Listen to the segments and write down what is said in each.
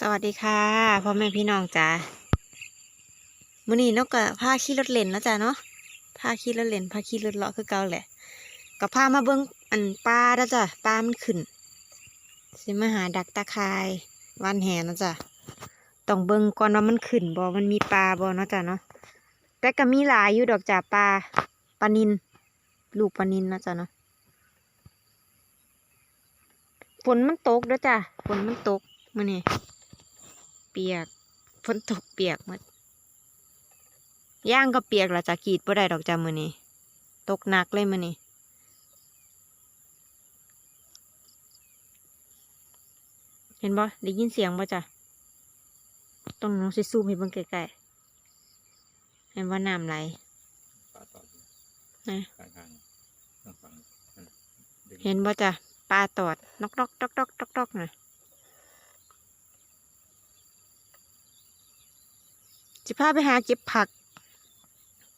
สวัสดีค่ะพ่อแม่พี่น้องจ้ามื้อนี้นกก็พาขี่รถเล่นแล้วจ้ะเนาะพาขี่รถเล่นพาขี่รถเลาะคือเก่าแหละก็พามาเบิ่งอันปลาแล้วจ้ะปลามันขึ้นสิมาหาดักตะคายวันแห่นะจ้ะต้องเบิ่งก่อนว่ามันขึ้นบ่มันมีปลาบ่เนาะจ้ะเนาะแต่ก็มีหลายอยู่ดอกจ้ะปลาปลานินลูกปลานินนะจ้ะเนาะฝนมันตกเด้อจ้ะฝนมันตกมื้อนี้ ปียกฝนตกเปียกหมดย่างก็เปียกละจ้ะกรีดบ่ได้ดอกจ้ะมื้อนี้ตกหนักเลยมื้อนี้เห็นบ่ได้ยินเสียงบ่จ้ะต้องน้องสิซูมให้เบิ่งใกล้ๆเห็นว่าน้ำไหลปลาตอดนะข้างข้างข้างฝั่งนั่นดึงเห็นบ่จ้ะปลาตอดนกดอกดอกดอกดอกดอกน่ะ สิพาไปหาเก็บผัก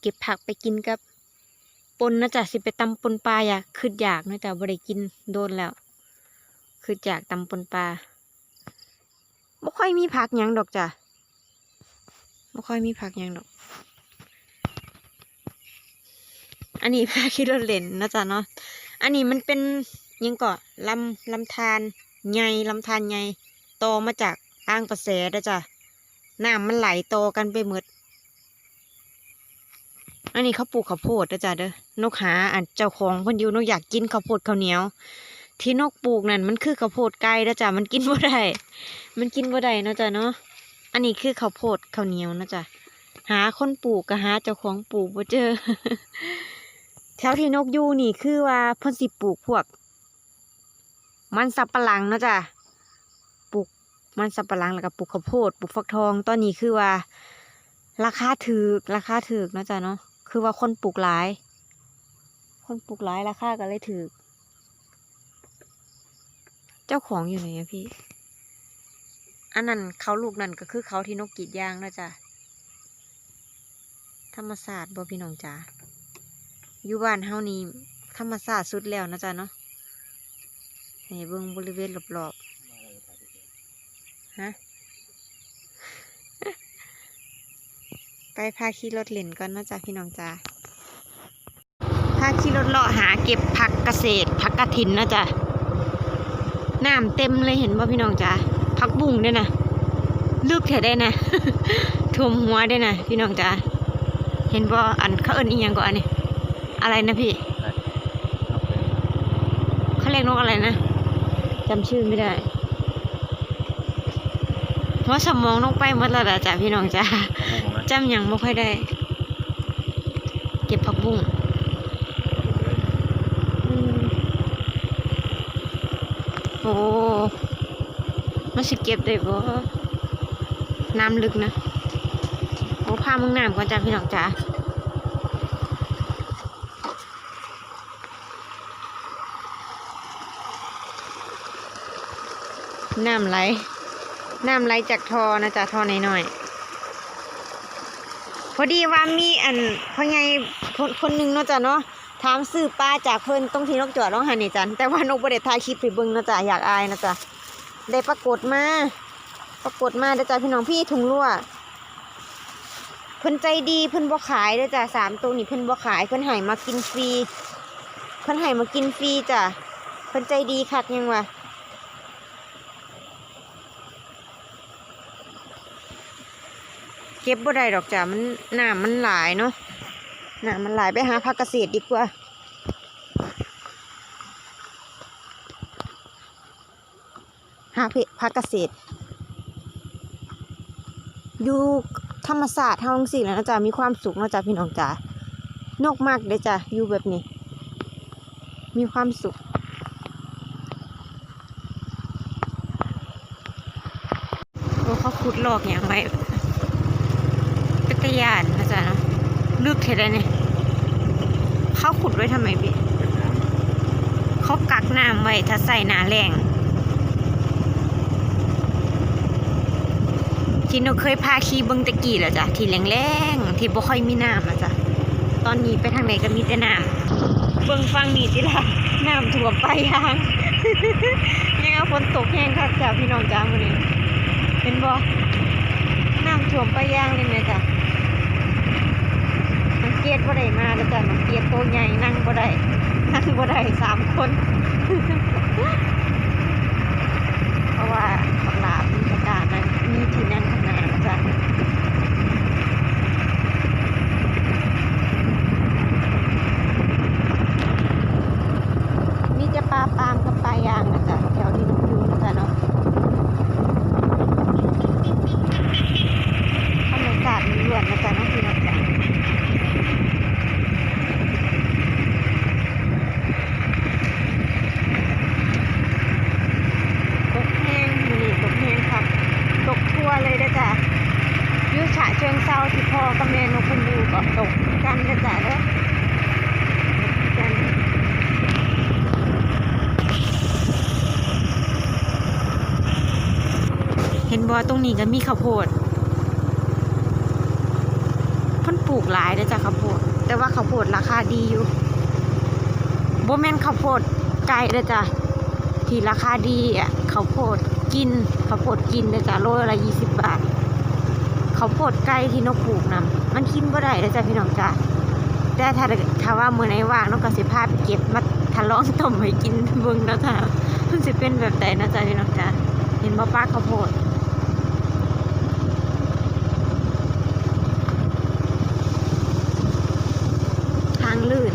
เก็บผักไปกินกับปนนะจ๊ะสิไปตำปนปลาอยากคืออยากนะจ๊ะบ่ได้กินโดนแล้วคืออยากตำปนปลาบ่ค่อยมีผักยังดอกจ้ะบ่ค่อยมีผักยังดอก อันนี้พาคิดเล่นนะจ๊ะเนาะอันนี้มันเป็นยังก่อลำลำธารใหญ่ลำธารใหญ่โตมาจากอ่างประแสนะจ๊ะ น้ำมันไหลโตกันไปหมดอันนี้เขาปลูกข้าวโพดนะจ๊ะเด้อนกหาอันเจ้าของพิ่นอยู่นกอยากกินข้าวโพดข้าวเหนียว ที่นกปลูกนั่นมันคือข้าวโพดไก่นะจ๊ะมันกินบ่ได้มันกินบ่ได้นะจ๊ะเนาะอันนี้คือข้าวโพดข้าวเหนียวนะจ๊ะหาคนปลูกก็หาเจ้าของปลูกบ่เจอ แถวที่นกอยู่นี่คือว่าพิ่นสิปลูกพวก มันสับปะหลังนะจ้ะ มันสับปะหลังแล้วก็ปลูกข้าวโพดปลูกฟักทอง ตอนนี้คือว่า ราคาถูกราคาถูกเนาะจ้ะเนาะคือว่าคนปลูกหลาย คนปลูกหลายราคาก็เลยถูกเจ้าของอยู่ไหนอะพี่ อันนั้นเขาลูกนั่นก็คือเขาที่นกกรีดยางนะจ้ะธรรมศาสตร์บ่พี่น้องจ๋าอยู่บ้านเฮานี่ธรรมชาสติสุดแล้วนะจ๊ะเนาะให้เบิ่งบริเวณรอบๆ ฮะไปพาขี่รถเล่นก่อนเนาะจ๊ะพี่น้องจ้าพาขี่รถเลาะหาเก็บผักเกษตรผักกระถินนะจ๊ะน้ำเต็มเลยเห็นบ่พี่น้องจ้าผักบุ้งด้วยนะลึกเถอะได้นะท่วมหัวได้นะพี่น้องจ้าเห็นบ่อันเขาเอิ้นอีหยังก็อันนี้อะไรนะพี่เอาไปเขาเรียกนกอะไรนะจำชื่อไม่ได้ เพราะสมองนกไปหมดแล้วล่ะจ้ะพี่น้องจ้าเอามุมนะจำหยังไม่ค่อยได้ เก็บผักบุ้งอืมโอ้มันสิเก็บได้บ่น้ำลึกนะโอ้พามึงน้ำก่อนจ้ะพี่น้องจ้าน้ำไหล น้ำไหลจากทอนะจ๊ะทอน้อยๆ พอดีว่ามีอันพ่อใหญ่คนคนหนึ่งเนาะจ๊ะเนาะถามซื้อปลาจากเพิ่นตรงที่นกจอดร้องหันนี่จันแต่ว่านกบ่ได้ถ่ายคลิปให้เบิ่งเนาะจ๊ะอยากอายนะจ๊ะได้ปรากฏมาปรากฏมาเด้อจ้ะพี่น้องพี่ถุงรั่วเพิ่นใจดีเพิ่นบ่ขายเด้อจ้ะสามตัวนี่เพิ่นบ่ขายเพิ่นให้มากินฟรีเพิ่นให้มากินฟรีจ้ะเพิ่นใจดีคักยังวะ ก็บบ่ได้ดอกจ้ะมันน้ำมันหลายเนาะน้ำมันหลายไปหาผักเกษตรดีกว่าหาเพผักเกษตรอยู่ธรรมศาสตร์เฮาจังซี่แล้วนะจ๊ะมีความสุขนะจ๊ะพี่น้องจ๋านกมากเด้อจ้ะอยู่แบบนี้ มีความสุขโอ้เขาขุดลอกอย่างไร เป็นตะยานนะจ๊ะเนะลึกเท่าไรเนี่ยเขาขุดไว้ทำไมพี่เขากักน้ำไว้ถ้าใส่หนาแรงที่หนูเคยพาขี่เบิงตะกี้แหละจ้ะที่แรงๆที่บ่ค่อยมีน้ำนะจ๊ะตอนนี้ไปทางไหนก็มีแต่น้ำเบิงฟังนี่จิล่ะน้ำท่วมไปลายางยังเอาฝนตกแห้งครับจ้ะพี่น้องจ้ามื้อนี้ไปห็นบ่น้ำท่วมไปย่างเลยไหมจ้ะ เกียดบ่ได้มาแล้วจ้ะมันเกียดตัวใหญ่นั่งบ่ได้นั่งบ่ได้สามคน เพราะว่าบักหลามีประกาศนั้นมีที่นั่งข้างหน้านะจ้ะมีจะปลาปามกับปลายางนะจ๊ะแถวที่นกยูงนะจ๊ะเนาะบรรยากาศมันล้วนนะจ๊ะน้องพี่น้องจ๊ะตกแห้งมือนี้ตกแห้งครับ ตกทั่วเลยนะจ๊ะอยุฉะเชิงเซาที่พ่อกับแม่นกคุณอยู่ก็ตกกันนะจ๊ะเด้อตกกัน เห็นบ่ตรงนี้ก็มีข้าวโพดพันปลูกหลายเด้อจ้ะข้าวโพด แต่ว่าข้าวโพดราคาดีอยู่บ่แม่นข้าวโพดไก่เด้อจ้ะที่ราคาดีอะข้าวโพดกินข้าวโพดกินเด้อจ้ะโลละ20บบาทข้าวโพดไก่ที่นกปลูกนํมันกินบ่ได้เด้อจ้ะพี่น้องจ้ะแต่ถ้าถ้าว่ามือไหนว่างนกก็สิพาไปเก็บมาทะลองต้มให้กินเบิ่งเนาะจ้ะมันสิเป็นแบบใดนะจ๊ะพี่น้องจ้ะเห็นบ่ป้าข้าวโพดางลื่น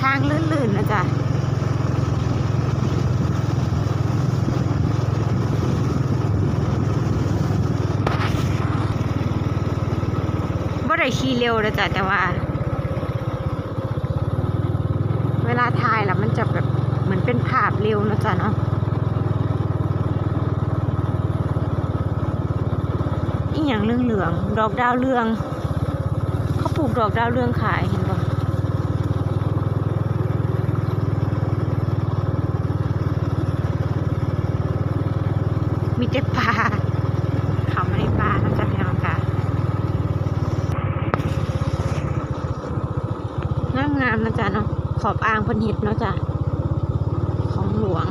ทางลื่นๆนะจ๊ะบ่ได้ขี่เร็วนะจ๊ะแต่ว่า เวลาถ่ายแล้วมันจะแบบเหมือนเป็นภาพเร็วนะจ๊ะเนาะอีหยังเหลืองๆดอกดาวเรือง เขาปลูกดอกดาวเรืองขายเห็นปะ มีแต่ปลาเขาไม่ได้ปลานะจ๊ะพี่น้องค่ะงามงามนะจ๊ะเนาะขอบอ่างพันเห็ดเนาะจ๊ะของหลวง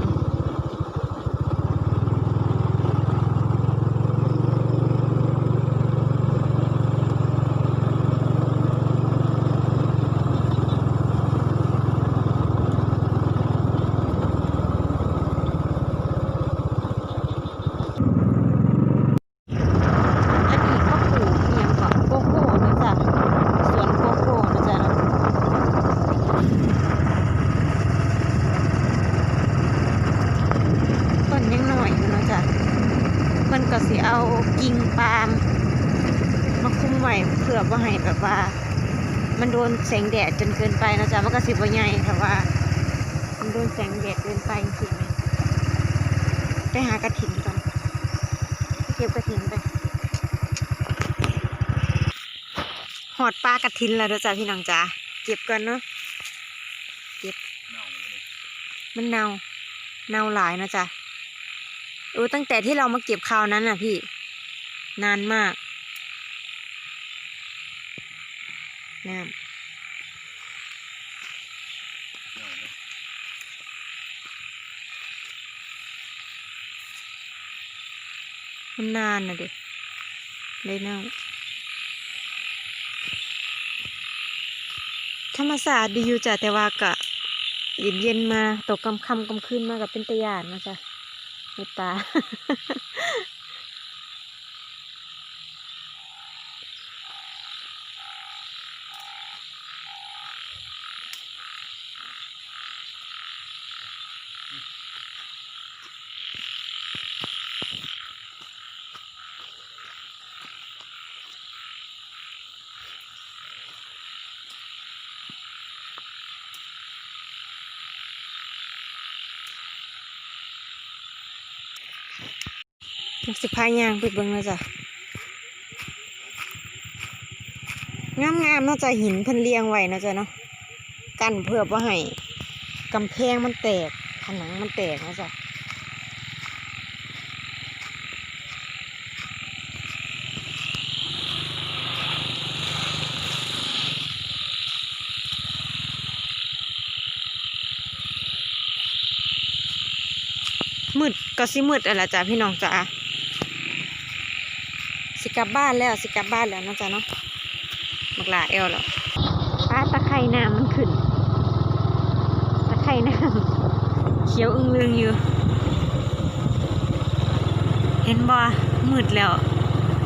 อันนี้ก็ปลูกเนียงกับโกโก้นะจ๊ะสวนโกโก้นะจ๊ะเนาะต้นยังหน่อยอยู่เนาะจ๊ะเพิ่นก็สิเอากิ่งปาล์มมาคุม ไว้เพื่อว่าให้แบบว่า มันโดนแสงแดดจนเกินไปนะจ๊ะมันก็สิบ่ใหญ่แต่ว่า มันโดนแสงแดดเกินไปจริงๆนะไปหากระถินก่อนเก็บกระถินไปหอดปลากระทินแล้วเด้อจ้ะพี่น้องจ้าเก็บก่อนเนาะเน่ามันนี่มันเน่าเน่าหลายนะจ๊ะเออตั้งแต่ที่เรามาเก็บคราวนั้นน่ะพี่ นานมาก น้เน่านะำมันนานนะเด็กเลยเน่าธรรมศาสตร์ดีอยู่จ้ะแต่ว่ากะเย็นเย็นมาตกกำคำกำคืนมากับเป็นตะยานนะจ๊ะในตา สิพายางไปเบิ่งแล้วจ้ะงามงามๆเนาะจ้ะหินพิ่นเรียงไว้นะจ้ะเนาะกันเพื่อบ่าให้กำแพงมันแตกผนังมันแตกนะจ้ะมืดก็สิมืดอะไรจ้ะพี่น้องจ้ะ กลับบ้านแล้วสิกลับบ้านแล้วเนาะจ๊ะเนาะบักหลาเอวแล้วป้าตะไคร่น้ำมันขึ้น ตะไคร่น้ำเขียวอึ้งลึงอยู่ เห็นบ่มืดแล้ว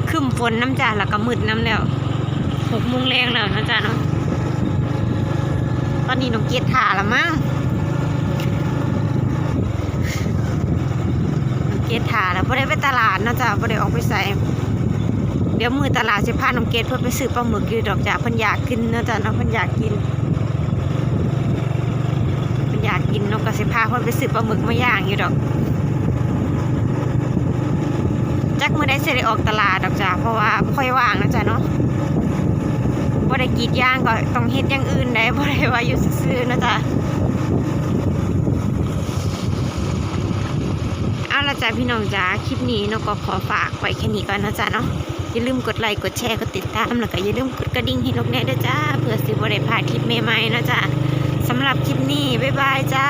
ครึ้มฝนน้ำจ้าแล้วก็มืดน้ำแล้วหกโมงแรงแล้วนะจ๊ะเนาะตอนนี้น้องเกียรถ่าละมั้งน้องเกียรถ่าแล้วพอได้ไปตลาดเนาะจ๊ะพอได้ออกไปใส่เดี๋ยวมือตลาดสิพาน้องเกดเพื่อไปซื้อปลาหมึกอยู่ดอกจาเพิ่นอยากกินนะจ้าเนาะเพิ่นอยากกินพิ่นอยากกินเนาะก็สิพาเพิ่นไปซื้อปลาหมึกมาย่างอยู่ดอกจักมือใดสิได้ออกตลาดดอกจ้าเพราะว่าค่อยว่างนะจ้าเนาะบ่ได้กรีดยางก็ต้องเฮ็ดอย่างอื่นได้บ่ได้ว่าอยู่ซื่อๆนะจ้าเอาละจ้าพี่น้องจ้าคลิปนี้นก็ขอฝากไว้แค่นี้ก่อนนะจ้าเนาะ อย่าลืมกดไลค์กดแชร์กดติดตามแล้วก็อย่าลืมกดกระดิ่งให้ลูกแน่ด้วยจ้าเพื่อสิบ่ได้พาทริปใหม่ๆนะจ้าสำหรับคลิปนี้บ๊ายบายจ้า